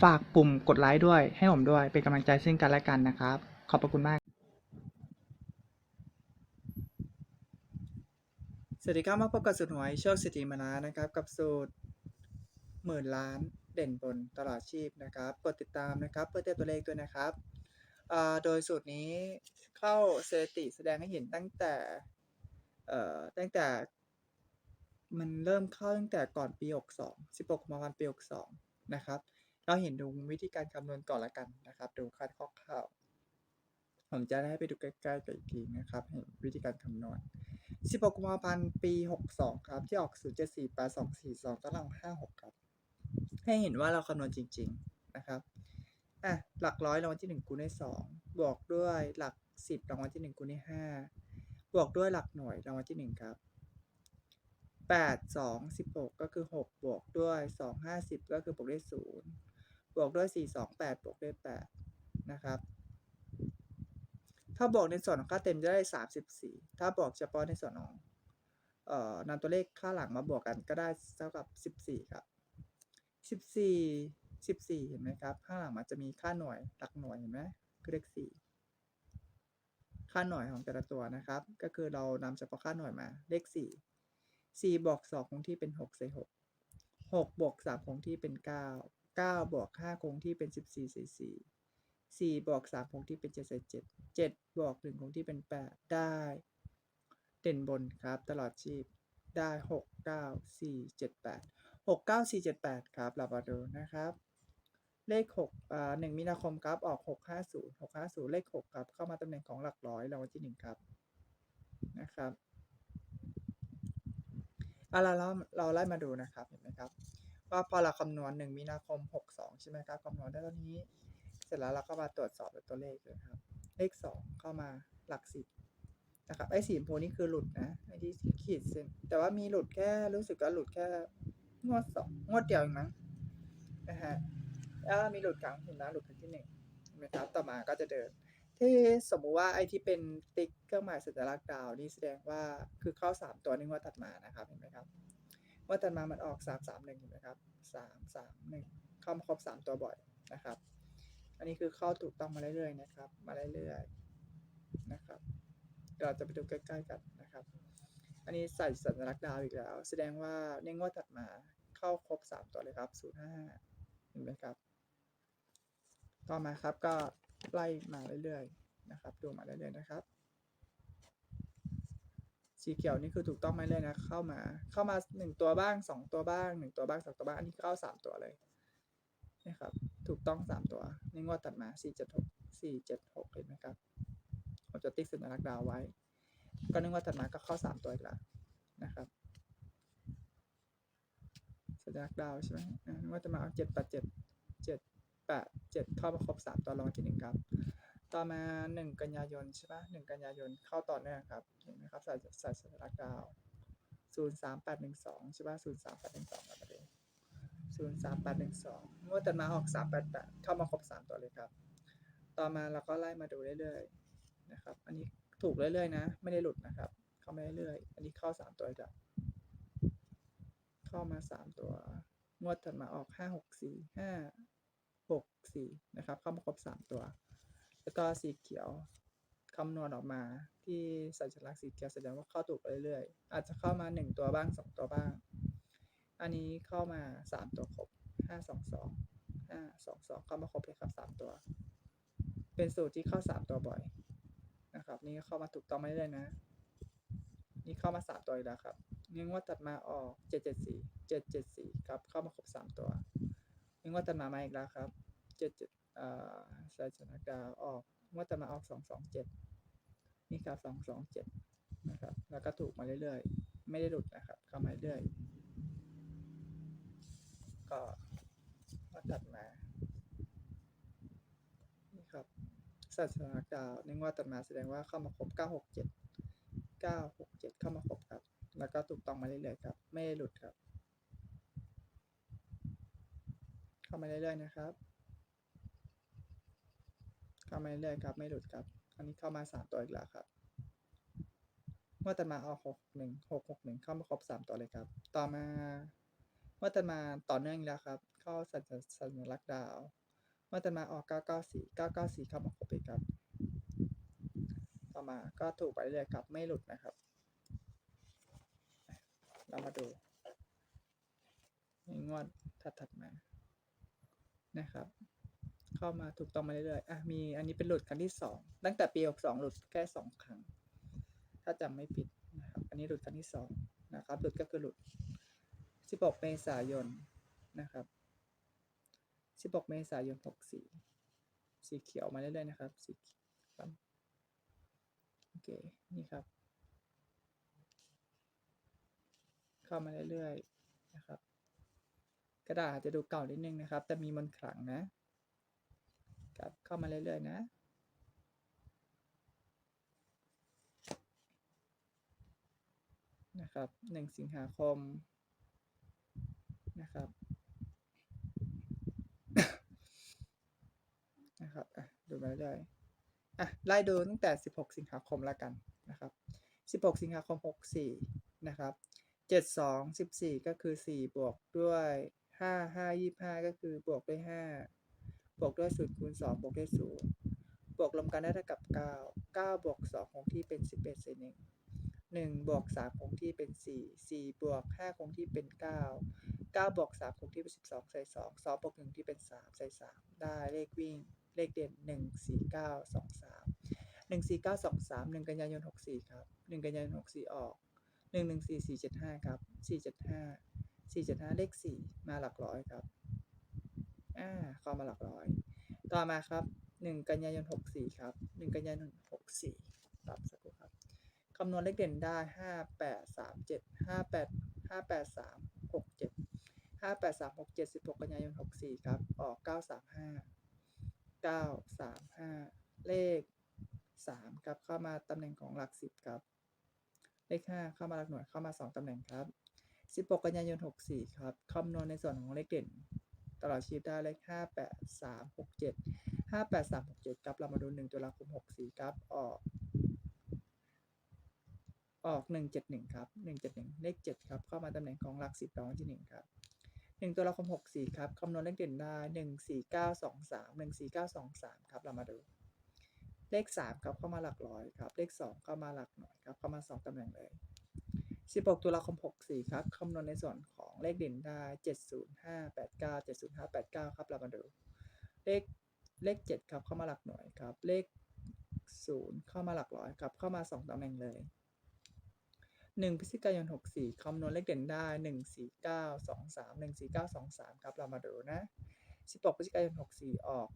ฝากปุ่มกดไลค์ด้วย ให้ผมด้วย เป็นกำลังใจซึ่งกันและกันนะครับ ขอบพระคุณมาก สวัสดีครับมาพบกับสูตรหวยโชคสิทธิมานานะครับ กับสูตรหมื่นล้านเด่นบนตลอดชีพนะครับกดติดตามนะครับ เพื่อเตือนตัวเลขด้วยนะครับโดยสูตรนี้เข้าสถิติแสดงให้เห็นตั้งแต่ตั้งแต่มันเริ่มเข้าตั้งแต่ก่อนปี 62 16กุมาพันปี 62 นะครับ เราเห็นดูวิธีการคำนวณก่อนละกันนะครับ ดูคาดคร่าวๆผมจะได้ไปดูใกล้ๆกันอีกทีนะครับเห็นวิธีการคำนวณ 16 กุมภาพันธ์ ปี 62 ครับ ที่ออก 0748242ตาราง56 ครับ ให้เห็นว่าเราคำนวณจริง ๆ นะครับ อะ หลักร้อยรางวัลที่ 1 คูณด้วย2บวกด้วยหลัก 10 รางวัลที่ 1 คูณด้วย5บวกด้วยหลักหน่วยรางวัลที่ 1 ครับ8 2 16 ก็คือ 6 บวกด้วย 2 50 ก็คือบวกด้วย0 บวกด้วย 4 2 8 บวกด้วย 8 นะครับ ถ้าบอกในส่วนของค่าเต็มจะได้ 34 ถ้าบอกเฉพาะในส่วนของเอ่อนำตัวเลขค่าหลังมาบวกกันก็ได้เท่ากับ 14 ครับ 14 14 เห็นไหมครับข้างหลังมันจะมีค่าหน่วยหลักหน่วยเห็นไหมคือเลข 4 ค่าหน่วยของแต่ละตัวนะครับ ก็คือเรานำเฉพาะค่าหน่วยมา เลข 4 4บวก2คงที่เป็น6ใส่6 6บวก3คงที่เป็น 9 9บวก5คงที่เป็น 14ใส่4สี่บวกสามคงที่เป็นเจ็ดใส่เจ็ดเจ็ดบวกหนึ่งคงที่เป็นแปดได้ เด่นบนครับ ตลอดชีพได้หกเก้าสี่เจ็ดแปดหกเก้าสี่เจ็ดแปดครับเรามาดูนะครับ เลขหกอ่าหนึ่งมีนาคมครับ ออกหกห้าศูนย์หกห้าศูนย์เลขหกครับ เข้ามาตำแหน่งของหลักร้อยรางวัลที่หนึ่งครับ นะครับเอาละเราเราไล่มาดูนะครับ เห็นไหมครับ ว่าพอเราคำนวณหนึ่งมีนาคมหกสองใช่ไหมครับคำนวณได้เท่านี้ เสร็จแล้วเราก็มาตรวจสอบตัวเลขเลยครับ เลขสองเข้ามาหลักสิบนะครับไอ้สีชมพูนี่คือหลุดนะไอ้ที่ขีดเส้นแต่ว่ามีหลุดแค่รู้สึกว่าหลุดแค่งวดสองงวดเดียวเองมั้งนะฮะแล้วมีหลุดครั้งเห็นนะหลุดครั้งที่หนึ่งนไหมครับต่อมาก็จะเดิน ที่สมมุติว่าไอ้ที่เป็นติ๊กเครื่องหมายสัญลักษณ์ดาวนี่แสดงว่าคือเข้าสามตัวในงวดถัดมานะครับเห็นไหมครับ วดถัดมามันออกสามสามหนึ่งนไหมครับสามสามหนึ่งเข้ามาครบสามตัวบ่อยนะครับ อันนี้คือเข้าถูกต้องมาเรื่อยๆนะครับ มาเรื่อยๆนะครับเดี๋ยวเราจะไปดูใกล้ๆกันนะครับ อันนี้ใส่สัญลักษณ์ดาวอีกแล้ว แสดงว่าในงวดถัดมาเข้าครบสามตัวเลยครับศูนย์ห้าเห็นไหมครับ ต่อมาครับก็ไล่มาเรื่อยๆนะครับ ดูมาเรื่อยๆนะครับ สีเขียวนี่คือถูกต้องไหมเรื่อยนะเข้ามาเข้ามาหนึ่งตัวบ้างสองตัวบ้างหนึ่งตัวบ้างสองตัวบ้างอันนี้เข้าสามตัวเลยนะครับถูกต้องสามตัวในงวดตัดมาสี่เจ็ดหกสี่เจ็ดหกเห็นไหมครับผมจะติ๊กสัญลักษณ์ดาวไว้ ก็ในงวดตัดมาก็เข้าสามตัวอีกแล้วนะครับสัญลักษณ์ดาวใช่ไหมอ่าในงวดตัดมาเจ็ดแปดเจ็ดเจ็ดแปดเจ็ดเข้ามาครบสามตัวรองที่หนึ่งครับ ต่อมาหนึ่งกันยายนใช่ปะหนึ่งกันยายนเข้าต่อเนื่องครับเห็นไหมครับส่ใส่สัญลักษณ์ดาวศูนย์สามแปดหนึ่งสองใช่ปะศูนย์สามแปดหนึ่งสองครับประเด็นศูนย์สามแปดหนึ่งสองงวดตัดมาออกสามแปดแปดเข้ามาครบสามตัวเลยครับ ต่อมาเราก็ไล่มาดูเรื่อยๆนะครับ อันนี้ถูกเรื่อยๆนะ ไม่ได้หลุดนะครับ เข้ามาเรื่อยๆอันนี้เข้าสามตัวจ้ะเข้ามาสามตัวงวดถัดมาออกห้าหกสี่ห้าหกสี่นะครับ เข้ามาครบสามตัว แล้วก็สีเขียวคำนวณออกมาที่สัญลักษณ์สีเขียวแสดงว่าเข้าถูกเรื่อยๆ อาจจะเข้ามา 1 ตัวบ้าง 2 ตัวบ้าง อันนี้เข้ามา 3 ตัวครบ 5 2 2 5 2 2 เข้ามาครบเลยครับ 3 ตัว เป็นสูตรที่เข้า 3 ตัวบ่อยนะครับ นี่เข้ามาถูกต้องไม่เลยนะ นี่เข้ามา 3 ตัวอีกแล้วครับเนื่องว่าตัดมาออก 774 774 ครับ เข้ามาครบ 3 ตัวเนื่องว่าตัดมามาอีกแล้วครับ 7 7 ศาสนากาออกงวดตมาออกสองสองเจ็ดนี่ครับสองสองเจ็ดนะครับ แล้วก็ถูกมาเรื่อยๆ ไม่ได้หลุดนะครับ เข้ามาเรื่อยก็ก็ตัดมานี่ครับศาสนากาในงวดต่อมาแสดงว่าเข้ามาครบเก้าหกเจ็ดเก้าหกเจ็ดเข้ามาครบครับ แล้วก็ถูกต้องมาเรื่อยๆครับ ไม่ได้หลุดครับ เข้ามาเรื่อยๆนะครับ เข้ามาเรื่อยๆครับ ไม่หลุดครับ อันนี้เข้ามาสามตัวอีกแล้วครับเมื่อตัดมาเอาหกหนึ่งหกหกหนึ่งเข้ามาครบสามตัวเลยครับ ต่อมาเมื่อตัดมาต่อเนื่องอีกแล้วครับ เข้าสัญสัญลักษณ์ดาวเมื่อตัดมาออก994 994เข้ามาครบอีกครับ ต่อมาก็ถูกไปเรื่อยครับ ไม่หลุดนะครับ เรามาดูในงวดถัดๆมานะครับ เข้ามาถูกต้องมาเรื่อยๆอะมีอันนี้เป็นหลุดครั้งที่สองตั้งแต่ปี62หลุดแค่สองครั้ง ถ้าจำไม่ผิดนะครับ อันนี้หลุดครั้งที่สองนะครับ หลุดก็คือหลุด16เมษายนนะครับ16เมษายน64สีเขียวมาเรื่อยๆนะครับสีเขียวครับโอเคนี่ครับ เข้ามาเรื่อยๆนะครับกระดาษอาจะดูเก่านิดนึงนะครับ แต่มีมันขลังนะ ครับเข้ามาเรื่อยๆนะนะครับ1สิงหาคมนะครับนะครับอะดูมาเรื่อยอะไล่ดูตั้งแต่ 16 สิงหาคมแล้วกันนะครับ 16 สิงหาคม 64 นะครับ 72 14 ก็คือ 4 บวกด้วย 5 5 25 ก็คือบวกด้วย 5 บวกด้วย0คูณ2บวกด้วย0บวกรวมกันได้เท่ากับ9 9บวก2คงที่เป็น11เศษ1 1บวก3คงที่เป็น4 4บวก5คงที่เป็น9 9บวก3คงที่เป็น12ใส่2 2บวก1ที่เป็น3ใส่3ได้เลขวิ่งเลขเด่น1 4 9 2 3 1 4 9 2 3 1กันยายน64ครับ1กันยายน64ออก1 1 4 4 7 5ครับ4 7 5 4 7 5เลข4มาหลักร้อยครับ อ่าเข้ามาหลักร้อย ต่อมาครับ1กันยายน64ครับ1กันยายน64รับสักครู่ครับคำนวณเลขเด่นได้5 8 3 7 5 8 5 8 3 6 7 5 8 3 6 7 16กันยายน64ครับ ออก935 935เลข3ครับเข้ามาตำแหน่งของหลัก10ครับ เลข5เข้ามาหลักหน่วยเข้ามา2ตำแหน่งครับ16กันยายน64ครับคำนวณในส่วนของเลขเด่น ตลอดชีพได้เลข5 8 3 6 7 5 8 3 6 7ครับเรามาดู 1 ตุลาคม 64ครับออก ออก 171ครับ171 เลข 7 ครับ เข้ามาตำแหน่งของหลัก 10รางที่1ครับ1ตุลาคม 64ครับคำนวณเลขเด่นได้ 14923 14923ครับเรามาดูเลข 3 ครับเข้ามาหลักร้อยครับ เลข 2 เข้ามาหลักหน่วยครับ เข้ามา 2ตำแหน่งเลย 16 ตุลาคม 64 ครับ คำนวณในส่วนของเลขเด่นได้ 70589 70589 ครับ เรามาดู เลข เลข 7 ครับ เข้ามาหลักหน่วยครับ เลข 0 เข้ามาหลักร้อยครับ เข้ามา 2 ตำแหน่งเลย 1 พฤศจิกายน 64 คำนวณเลขเด่นได้ 14923 14923 ครับ เรามาดูนะ 16 พฤศจิกายน 64 ออก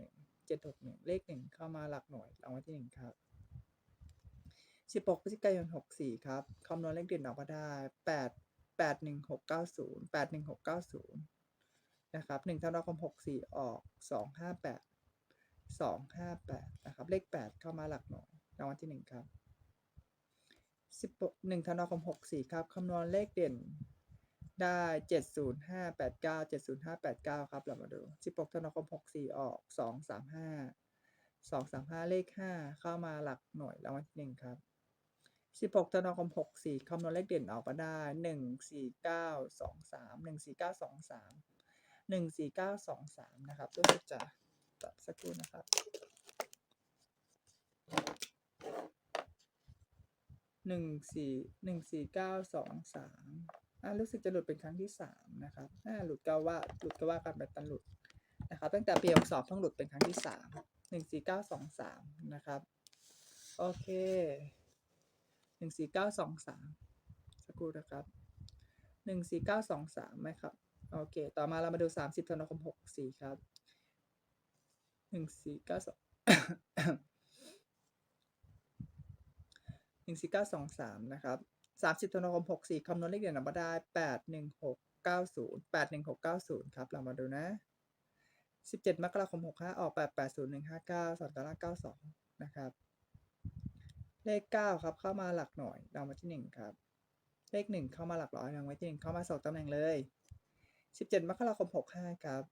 761 761 เลข 1 เข้ามาหลักหน่วยรางวัลที่ 1 ครับ 16พฤศจิกายน 64 ครับ คำนวณเลขเด่นออกมาได้ 8 81690 81690 นะครับ1ธันวาคม 64 ออก 258 258 นะครับ เลข 8 เข้ามาหลักหน่วยรางวัลที่ 1 ครับ16 1ธันวาคม 64 ครับ คำนวณเลขเด่นได้ 70589 70589 ครับ เรามาดู 16ธันวาคม 64 ออก 235 235 เลข 5 เข้ามาหลักหน่วยรางวัลที่ 1 ครับ 16ธันวาคม64คำนวณเลขเด่นออกมาได้14923 14923 14923นะครับรู้สึกจะตัดสักครู่นะครับหนึ่งสี่หนึ่งสี่เก้าสองสามอ่ารู้สึกจะหลุดเป็นครั้งที่สามนะครับอ่าหลุดก็ว่าหลุดก็ว่ากันไปตันหลุดนะครับตั้งแต่ปีหกสอบต้องหลุดเป็นครั้งที่สามหนึ่งสี่เก้าสองสามนะครับ โอเค หนึ่งสี่เก้าสองสามสักครู่นะครับหนึ่งสี่เก้าสองสามไหมครับ โอเค ต่อมาเรามาดูสามสิบธันวาคมหกสี่ครับหนึ่งสี่เก้าสองหนึ่งสี่เก้าสองสามนะครับสามสิบธันวาคมหกสี่คำนวณเลขเด่นออกมาได้แปดหนึ่งหกเก้าศูนย์แปดหนึ่งหกเก้าศูนย์ครับ เรามาดูนะสิบเจ็ดมกราคมหกห้าออกแปดแปดศูนย์หนึ่งห้าเก้าสองตารางเก้าสองนะครับ เลขเก้าครับ เข้ามาหลักหน่วยรางวัลที่หนึ่งครับ เลขหนึ่งเข้ามาหลักร้อยรางวัลที่หนึ่งเข้ามาสองตำแหน่งเลยสิบเจ็ดมกราคมหกห้าครับ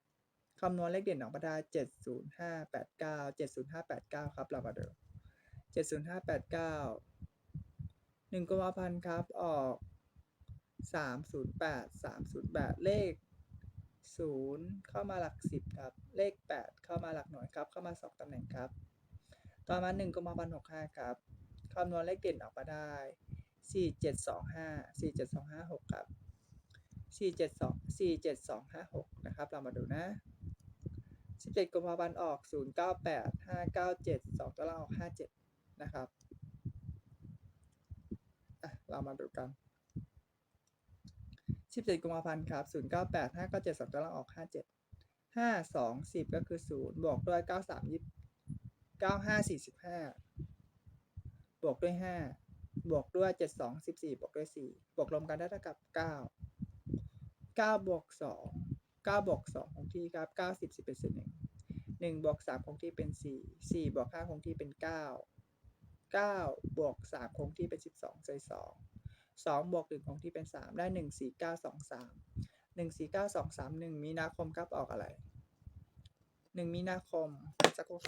คำนวณเลขเด่นออกมาได้เจ็ดศูนย์ห้าแปดเก้าเจ็ดศูนย์ห้าแปดเก้าครับเรามาดูเจ็ดศูนย์ห้าแปดเก้าหนึ่งกุมภาพันธ์ครับ ออกสามศูนย์แปดสามศูนย์แปดเลขศูนย์เข้ามาหลักสิบครับ เลขแปดเข้ามาหลักหน่วยครับ เข้ามาสองตำแหน่งครับ ต่อมาหนึ่งกุมภาพันธ์หกห้าครับ คำนวณเลขเด่นออกมาได้สี่เจ็ดสองห้าสี่เจ็ดสองห้าหกครับสี่เจ็ดสองสี่เจ็ดสองห้าหกนะครับ เรามาดูนะสิบเจ็ดกุมภาพันธ์ออกศูนย์เก้าแปดห้าเก้าเจ็ดสองตัวล่างออกห้าเจ็ดนะครับอะเรามาดูกันสิบเจ็ดกุมภาพันธ์ครับศูนย์เก้าแปดห้าเก้าเจ็ดสองตัวล่างออกห้าเจ็ดห้าสองสิบก็คือศูนย์บวกด้วยเก้าสามยี่เก้าห้าสี่สิบห้า วกด้วยห้าบวกด้วยเจ็ดสองสิบสี่บวกด้วยสี่บวกรวมกันได้เท่ากับเก้าเก้าบวกสองเก้าบวกสองคงที่ครับเก้าสิบสิบเป็นส่วนหนึ่งหนึ่งบวกสามคงที่เป็นสี่สี่บวกห้าคงที่เป็นเก้าเก้าบวกสามคงที่เป็นสิบสองใส่สองสองบวกหนึ่งคงที่เป็นสามได้หนึ่งสี่เก้าสองสามหนึ่งสี่เก้าสองสามหนึ่งมีนาคมครับออกอะไรหนึ่งมีนาคมสักครู่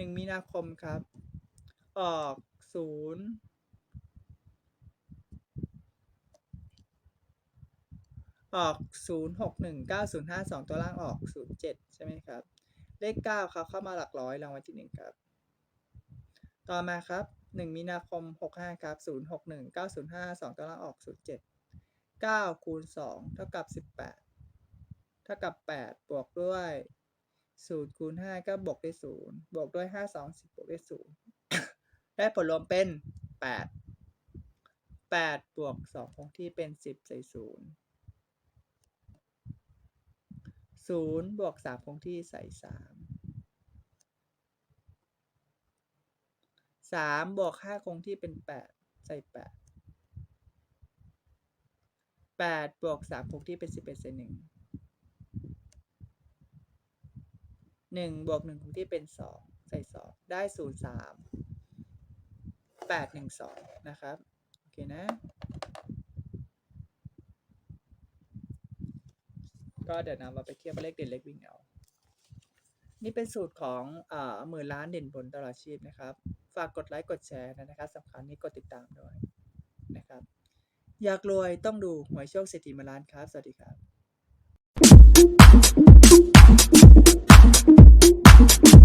หนึ่งมีนาคมครับ ออกศูนย์ออกศูนย์หกหนึ่งเก้าศูนย์ห้าสองตัวล่างออกศูนย์เจ็ดใช่ไหมครับ เลขเก้าครับเข้ามาหลักร้อยรางวัลที่หนึ่งครับ ต่อมาครับหนึ่งมีนาคมหกห้าครับศูนย์หกหนึ่งเก้าศูนย์ห้าสองตัวล่างออกศูนย์เจ็ดเก้าคูณสองเท่ากับสิบแปดเท่ากับแปดบวกด้วย ศูนย์คูณห้าก็บวกด้วยศูนย์บวกด้วยห้าสองสิบบวกด้วยศูนย์ได้ผลรวมเป็นแปดแปดบวกสองคงที่เป็นสิบใส่ศูนย์ศูนย์บวกสามคงที่ใส่สามสามบวกห้าคงที่เป็นแปดใส่แปดแปดบวกสามคงที่เป็นสิบเอ็ดใส่หนึ่ง หนึ่งบวกหนึ่งคงที่เป็นสองใส่สองได้ศูนย์สามแปดหนึ่งสองนะครับ โอเคนะ ก็เดี๋ยวนำมาไปเทียบเลขเด่นเลขวิ่งเอา นี่เป็นสูตรของอ่าหมื่นล้านเด่นบนตลอดชีพนะครับ ฝากกดไลค์กดแชร์นะครับสำคัญนี้กดติดตามด้วยนะครับ อยากรวยต้องดูหวยโชคเศรษฐีหมาล้านครับ สวัสดีครับ thank you